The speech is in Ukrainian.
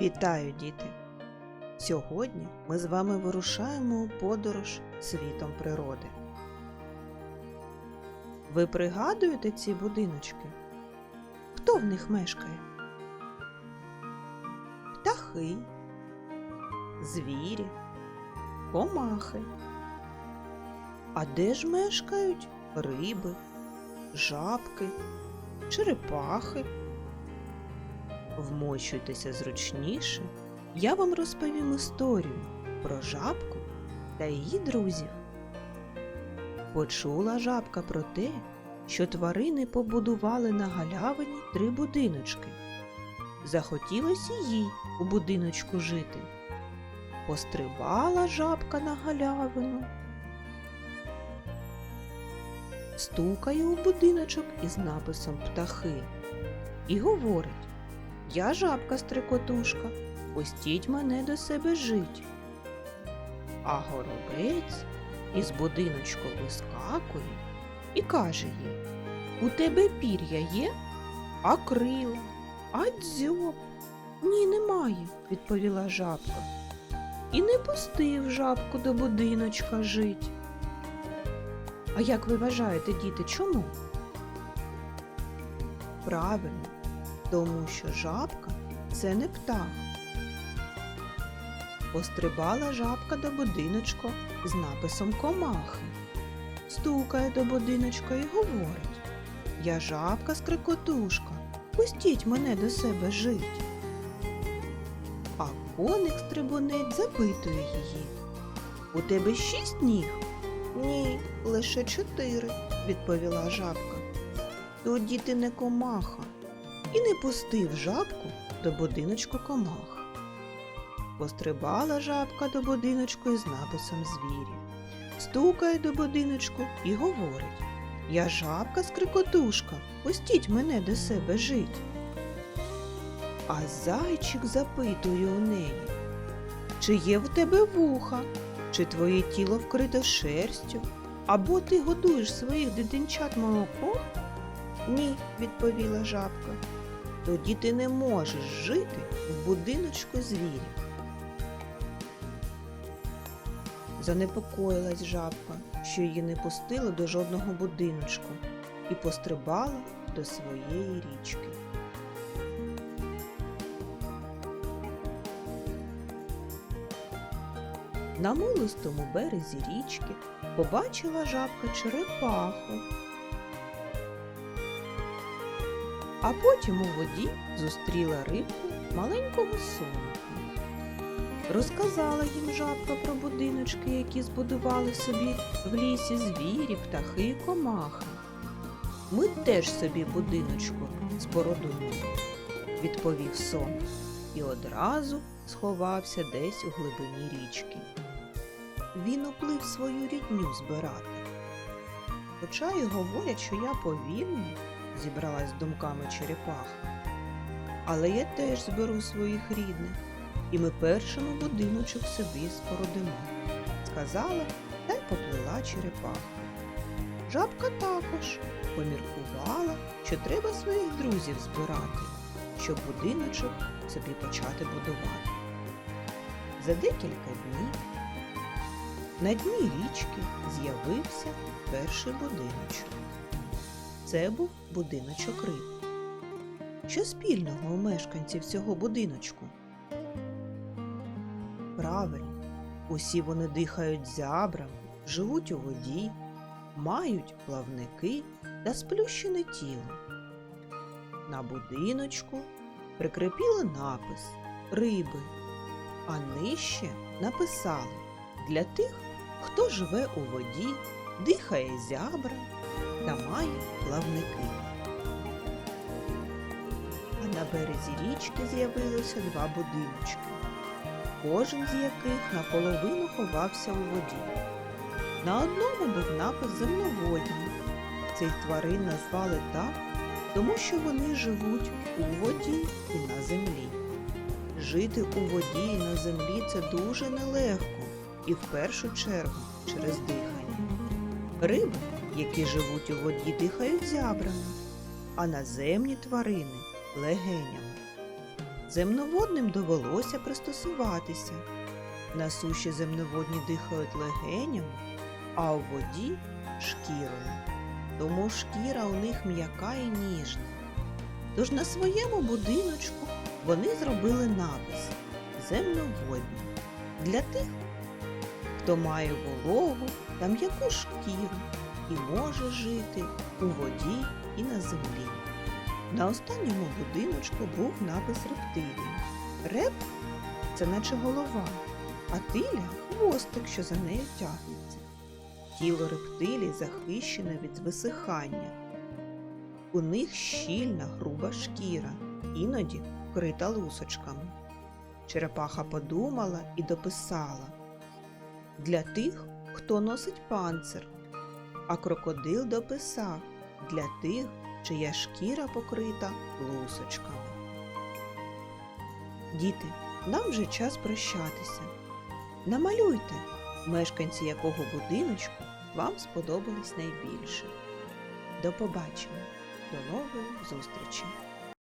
Вітаю, діти! Сьогодні ми з вами вирушаємо у подорож світом природи. Ви пригадуєте ці будиночки? Хто в них мешкає? Птахи, звірі, комахи. А де ж мешкають риби, жабки, черепахи? Вмощуйтеся зручніше, я вам розповім історію про жабку та її друзів. Почула жабка про те, що тварини побудували на галявині три будиночки. Захотілося їй у будиночку жити. Пострибала жабка на галявину. Стукає у будиночок із написом птахи і говорить я жабка стрикотушка, пустіть мене до себе жить. А горобець із будиночку вискакує і каже їй У тебе пір'я є, а крила, а дзьоб. Ні, немає, відповіла жабка. І не пустив жабку до будиночка жить. А як ви вважаєте, діти, чому? Правильно, тому що жабка це не птах. Пострибала жабка до будиночка з написом комахи. Стукає до будиночка і говорить Я жабка скрикотушка, пустіть мене до себе жить. А коник стрибунець запитує її У тебе шість ніг? Ні, лише чотири, відповіла жабка. Тоді ти не комаха і не пустив жабку до будиночку комах. Пострибала жабка до будиночку із написом звірі, стукає до будиночку і говорить Я жабка скрикотушка, пустіть мене до себе жить. А зайчик запитує у неї, чи є в тебе вуха, чи твоє тіло вкрите шерстю, або ти годуєш своїх дитинчат молоком? Ні, відповіла жабка. Тоді ти не можеш жити в будиночку звірів. Занепокоїлась жабка, що її не пустили до жодного будиночку, і пострибала до своєї річки. На милистому березі річки побачила жабка черепаху, а потім у воді зустріла рибку маленького соника. Розказала їм жабка про будиночки, які збудували собі в лісі звірі, птахи і комахи. Ми теж собі будиночку збородуємо, відповів сон і одразу сховався десь у глибині річки. Він уплив свою рідню збирати. Хоча й говорять, що я повільний, зібралась думками черепаха. Але я теж зберу своїх рідних, і ми першому будиночок собі спородимо, сказала та й поплила черепаха. Жабка також поміркувала, що треба своїх друзів збирати, щоб будиночок собі почати будувати. За декілька днів на дні річки з'явився перший будиночок. Це був будиночок риб. Що спільного у мешканців цього будиночку? Правильно, усі вони дихають зябрами, живуть у воді, мають плавники та сплющене тіло. На будиночку прикріпіли напис Риби, а нижче написали для тих, хто живе у воді, дихає зябрами та має плавники. А на березі річки з'явилося два будиночки, кожен з яких наполовину ховався у воді. На одному був напис земноводні. Цих тварин назвали так, тому що вони живуть у воді і на землі. Жити у воді і на землі це дуже нелегко і в першу чергу через дихання. Риби, які живуть у воді, дихають зябрами, а наземні тварини легенями. Земноводним довелося пристосуватися. На суші земноводні дихають легенями, а у воді шкірою. Тому шкіра у них м'яка і ніжна. Тож на своєму будиночку вони зробили напис земноводні для тих, хто має вологу та м'яку шкіру і може жити у воді і на землі. На останньому будиночку був напис рептилії. Реп це наче голова, а тиля хвостик, що за нею тягнеться. Тіло рептилій захищене від висихання. У них щільна груба шкіра, іноді вкрита лусочками. Черепаха подумала і дописала для тих, хто носить панцир, а крокодил дописав для тих, чия шкіра покрита лусочками. Діти, нам вже час прощатися. Намалюйте, мешканці якого будиночку вам сподобались найбільше. До побачення, до нової зустрічі!